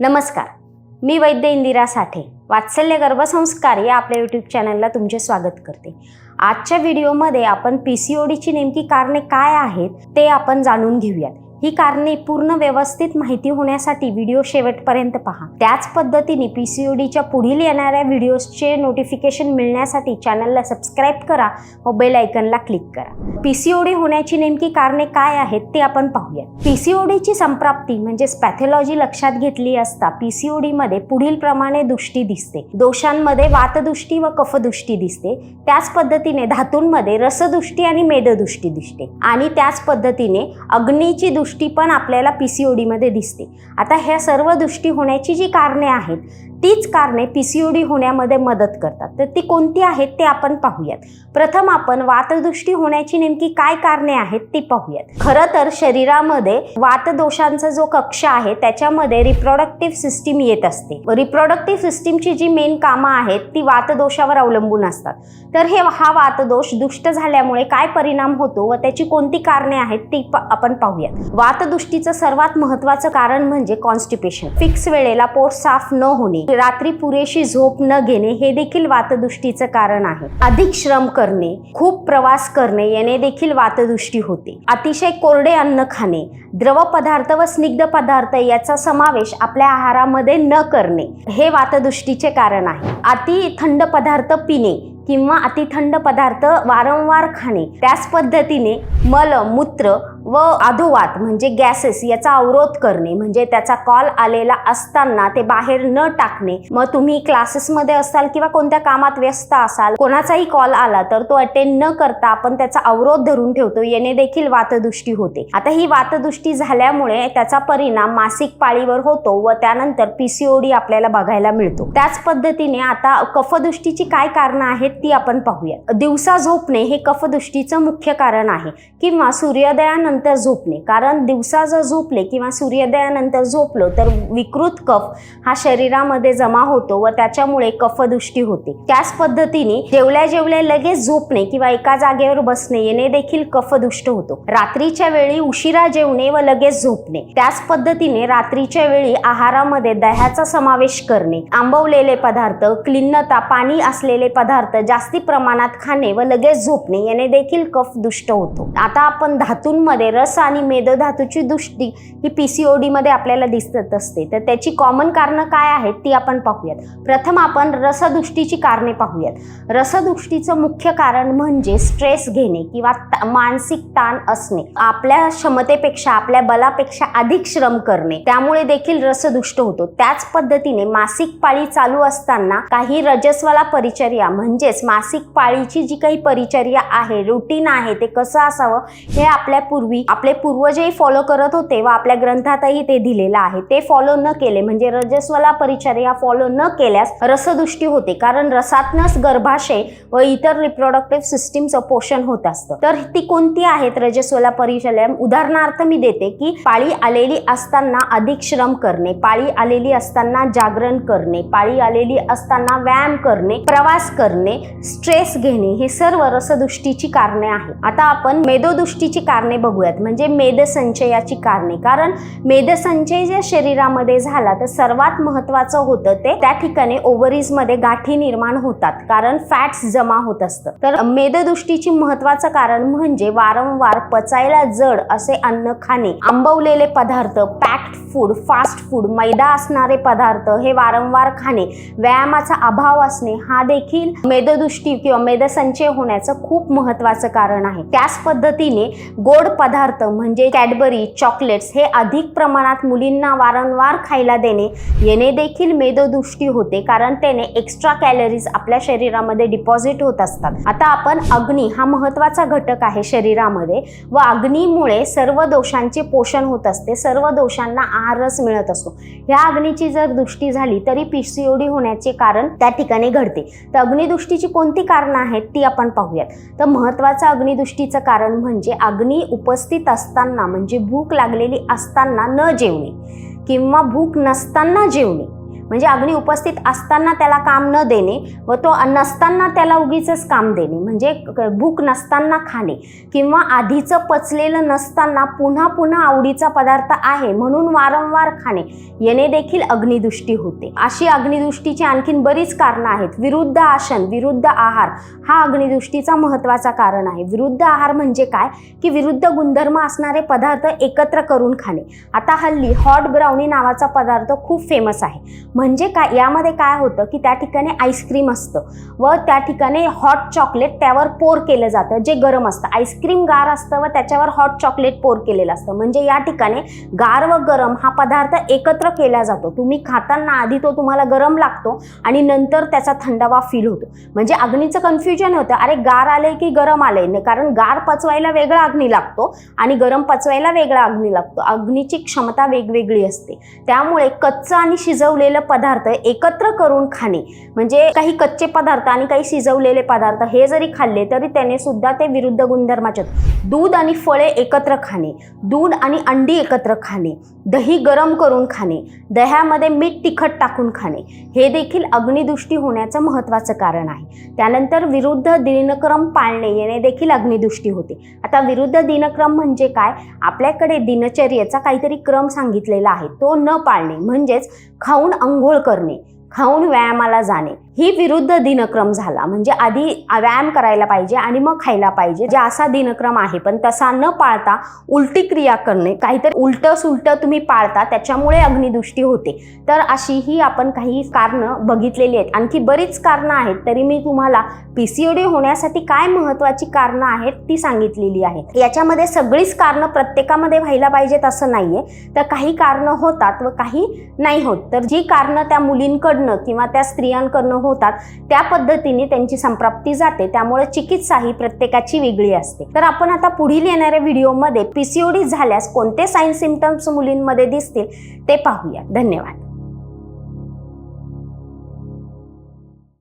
नमस्कार. मी वैद्य इंदिरा साठे वात्सल्य गर्भसंस्कार या आपल्या यूट्यूब चॅनलला तुमचे स्वागत करते. आजच्या व्हिडिओमध्ये आपण पी सी ओ नेमकी कारणे काय आहेत ते आपण जाणून घेऊयात. ही कारणे पूर्ण व्यवस्थित माहिती होण्यासाठी व्हिडिओ शेवटपर्यंत पहा. त्याच पद्धतीने पी सी ओ डीच्या पुढील येणाऱ्या व्हिडिओजचे नोटिफिकेशन मिळण्यासाठी चॅनलला सबस्क्राईब करा व बेल आयकनला क्लिक करा. पी सी ओ डी होण्याची नेमकी कारणे काय आहेत ते आपण पाहूया पी सी ओ डीची संप्राप्ती म्हणजेच पॅथॉलॉजी लक्षात घेतली असता पी सी ओ डीमध्ये पुढील प्रमाणे दृष्टी दिसते. दोषांमध्ये वातदृष्टी व कफदृष्टी दिसते. त्याच पद्धतीने धातूंमध्ये रसदृष्टी आणि मेददृष्टी दिसते. आणि त्याच पद्धतीने अग्नीची दृष्टी पण आपल्याला पी सी ओ डीमध्ये दिसते आता ह्या सर्व दृष्टी होण्याची जी कारणे आहेत तीच कारणे पी सी ओ डी होण्यामध्ये मदत करतात. तर ती कोणती आहेत ते आपण पाहूयात. प्रथम आपण वातदृष्टी होण्याची नेमकी काय कारणे आहेत ती पाहूयात. खरं तर शरीरामध्ये वातदोषांचा जो कक्ष आहे त्याच्यामध्ये रिप्रोडक्टिव्ह सिस्टीम येत असते. रिप्रोडक्टिव्ह सिस्टीमची जी मेन कामं आहेत ती वातदोषावर अवलंबून असतात. तर हे हा वातदोष दुष्ट झाल्यामुळे काय परिणाम होतो व त्याची कोणती कारणे आहेत ती आपण पाहूयात. वातदृष्टीचं सर्वात महत्त्वाचं कारण म्हणजे कॉन्स्टिपेशन फिक्स वेळेला पोट साफ न होणे. रात्री पुरेशी झोप न घेणे हे देखील वातदुष्टीचं कारण आहे. अधिक श्रम करणे खूप प्रवास करणे याने देखील वातदृष्टी होते. अतिशय कोरडे अन्न खाणे द्रव पदार्थ व स्निग्ध पदार्थ याचा समावेश आपल्या आहारामध्ये न करणे हे वातदृष्टीचे कारण आहे. अति थंड पदार्थ पिणे किंवा अतिथंड पदार्थ वारंवार खाणे त्याच पद्धतीने मल मूत्र व अधोवात म्हणजे गॅसेस याचा अवरोध करणे म्हणजे त्याचा कॉल आलेला असताना ते बाहेर न टाकणे. मग तुम्ही क्लासेसमध्ये असाल किंवा कोणत्या कामात व्यस्त असाल कोणाचाही कॉल आला तर तो अटेंड न करता आपण त्याचा अवरोध धरून ठेवतो. येणे देखील वातदृष्टी होते. आता ही वातदृष्टी झाल्यामुळे त्याचा परिणाम मासिक पाळीवर होतो व त्यानंतर पीसीओडी आपल्याला बघायला मिळतो. त्याच पद्धतीने आता कफदृष्टीची काय कारणं आहेत ती आपण पाहूया दिवसा झोपणे हे कफदृष्टीचं मुख्य कारण आहे. किंवा सूर्योदयानंतर झोपणे. कारण दिवसा जर झोपले किंवा सूर्योदयानंतर झोपलो तर विकृत कफ हा शरीरामध्ये जमा होतो व त्याच्यामुळे कफदृष्टी होते. त्याच पद्धतीने जेवल्या जेवल्या लगेच झोपणे किंवा एका जागेवर बसणे येणे देखील कफदुष्ट होतो. रात्रीच्या वेळी उशिरा जेवणे व लगेच झोपणे. त्याच पद्धतीने रात्रीच्या वेळी आहारामध्ये दह्याचा समावेश करणे. आंबवलेले पदार्थ क्लिन्नता पाणी असलेले पदार्थ जास्ती प्रमाणात खाणे व लगेच झोपणे याने देखील कफ दुष्ट होतो. आता आपण धातूंमध्ये रस आणि मेदधातूची दृष्टी ही पीसीओडी मध्ये आपल्याला दिसत असते. तर त्याची कॉमन कारणं काय आहेत ती आपण पाहूयात. प्रथम आपण रसदृष्टीची कारणे पाहूयात. रसदृष्टीचं मुख्य कारण म्हणजे स्ट्रेस घेणे किंवा मानसिक ताण असणे. आपल्या क्षमतेपेक्षा आपल्या बलापेक्षा अधिक श्रम करणे. त्यामुळे देखील रसदुष्ट होतो. त्याच पद्धतीने मासिक पाळी चालू असताना काही रजस्वला परिचर्या म्हणजेच मासिक पाळीची जी काही परिचर्या आहे रुटीन आहे ते कसं असावं हे आपल्या पूर्वी आपले पूर्वजही फॉलो करत होते व आपल्या ग्रंथातही ते दिलेलं आहे. ते फॉलो न केले म्हणजे रजस्वला परिचर्या फॉलो न केल्यास रसदुष्टी होते. कारण रसातनच गर्भाशय व इतर रिप्रोडक्टिव्ह सिस्टीमचं पोषण होत असतं. तर ती कोणती आहेत रजस्वला परिचर्या उदाहरणार्थ मी देते की पाळी आलेली असताना अधिक श्रम करणे पाळी आलेली असताना जागरण करणे पाळी आलेली असताना व्यायाम करणे प्रवास करणे स्ट्रेस घेणे हे सर्व रसदुष्टीची कारणे आहेत आता आपण मेदोदृष्टीची कारणे बघूया. बघूयात म्हणजे मेदसंचयाची कारणे. कारण मेदसंचय जर शरीरामध्ये झाला तर सर्वात महत्वाचं होतं ते त्या ठिकाणी ओव्हरीजमध्ये गाठी निर्माण होतात. कारण फॅट्स जमा होत असतं. तर मेददृष्टीची महत्वाचं कारण म्हणजे वारंवार पचायला जड असे अन्न खाणे आंबवलेले पदार्थ पॅक्ड फूड फास्ट फूड मैदा असणारे पदार्थ हे वारंवार खाणे व्यायामाचा अभाव असणे हा देखील मेददृष्टी किंवा मेदसंचय होण्याचं खूप महत्वाचं कारण आहे. त्याच पद्धतीने गोड पदार्थ म्हणजे कॅडबरी चॉकलेट्स हे अधिक प्रमाणात मुलींना वारंवार खायला देणे येणे देखील मेदोदृष्टी होते कारण त्याने एक्स्ट्रा कॅलरीज आपल्या शरीरामध्ये डिपॉझिट होत असतात. आता आपण अग्नी हा महत्त्वाचा घटक आहे शरीरामध्ये व अग्नीमुळे सर्व दोषांचे पोषण होत असते सर्व दोषांना आहारस मिळत असतो. ह्या अग्नीची जर दृष्टी झाली तरी पीसीओडी होण्याचे कारण त्या ठिकाणी घडते. तर अग्निदृष्टीची कोणती कारणं आहेत ती आपण पाहूयात. तर महत्त्वाचं अग्निदृष्टीचं कारण म्हणजे अग्नी उप उपस्थित असताना म्हणजे भूक लागलेली असताना न जेवणे किंवा भूक नसताना जेवणे म्हणजे अग्नी उपस्थित असताना त्याला काम न देणे व तो नसताना त्याला उगीच काम देणे. म्हणजे भूक नसताना खाणे किंवा आधीचं पचलेलं नसताना पुन्हा पुन्हा आवडीचा पदार्थ आहे म्हणून वारंवार खाणे याने देखील अग्निदृष्टी होते. अशी अग्निदृष्टीची आणखीन बरीच कारणं आहेत. विरुद्ध आसन विरुद्ध आहार हा अग्निदृष्टीचा महत्त्वाचा कारण आहे. विरुद्ध आहार म्हणजे काय? की विरुद्ध गुणधर्म असणारे पदार्थ एकत्र करून खाणे. आता हल्ली हॉट ब्राउनी नावाचा पदार्थ खूप फेमस आहे. म्हणजे काय यामध्ये काय होतं की त्या ठिकाणी आईस्क्रीम असतं व त्या ठिकाणी हॉट चॉकलेट त्यावर पोर केलं जातं जे गरम असतं. आईस्क्रीम गार असतं व त्याच्यावर हॉट चॉकलेट पोर केलेलं असतं. म्हणजे या ठिकाणी गार व गरम हा पदार्थ एकत्र केला जातो. तुम्ही खाताना आधी तो तुम्हाला गरम लागतो आणि नंतर त्याचा थंडावा फील होतो. म्हणजे अग्नीचं कन्फ्युजन होतं. अरे गार आले की गरम आले नाही कारण गार पचवायला वेगळा अग्नी लागतो आणि गरम पचवायला वेगळा अग्नी लागतो. अग्नीची क्षमता वेगवेगळी असते. त्यामुळे कच्चं आणि शिजवलेलं पदार्थ एकत्र करून खाणे. म्हणजे काही कच्चे पदार्थ आणि काही शिजवलेले पदार्थ हे जरी खाल्ले तरी त्याने सुद्धा ते विरुद्ध गुणधर्माचे दूध आणि फळे एकत्र खाणे. दूध आणि अंडी एकत्र खाणे. दही गरम करून खाणे. दह्यामध्ये मीठ तिखट टाकून खाणे. हे देखील अग्निदृष्टी होण्याचं महत्त्वाचं कारण आहे. त्यानंतर विरुद्ध दिनक्रम पाळणे याने देखील अग्निदृष्टी होते. आता विरुद्ध दिनक्रम म्हणजे काय? आपल्याकडे दिनचर्येचा काहीतरी क्रम सांगितलेला आहे. तो न पाळणे म्हणजेच खाऊन आंघोळ करणे खाऊन व्यायामाला जाणे. ही विरुद्ध दिनक्रम झाला. म्हणजे आधी व्यायाम करायला पाहिजे आणि मग खायला पाहिजे. जे असा दिनक्रम आहे पण तसा न पाळता उलटी क्रिया करणे काहीतरी उलट सुलटं तुम्ही पाळता त्याच्यामुळे अग्निदृष्टी होते. तर अशी ही आपण काही कारणं बघितलेली आहेत. आणखी बरीच कारणं आहेत तरी मी तुम्हाला पी सी ओ डी होण्यासाठी काय महत्त्वाची कारणं आहेत ती सांगितलेली आहेत याच्यामध्ये सगळीच कारणं प्रत्येकामध्ये व्हायला पाहिजेत असं नाही आहे तर काही कारणं होतात व काही नाही होत. तर जी कारणं त्या मुलींकडनं किंवा त्या स्त्रियांकडनं होतात त्या पद्धतीने त्यांची संप्राप्ती जाते. त्यामुळे चिकित्सा ही प्रत्येकाची वेगळी असते. तर आपण आता पुढील येणाऱ्या व्हिडिओमध्ये पीसीओडी झाल्यास कोणते साईन सिमटम्स मुलींमध्ये दिसतील ते पाहूया. धन्यवाद.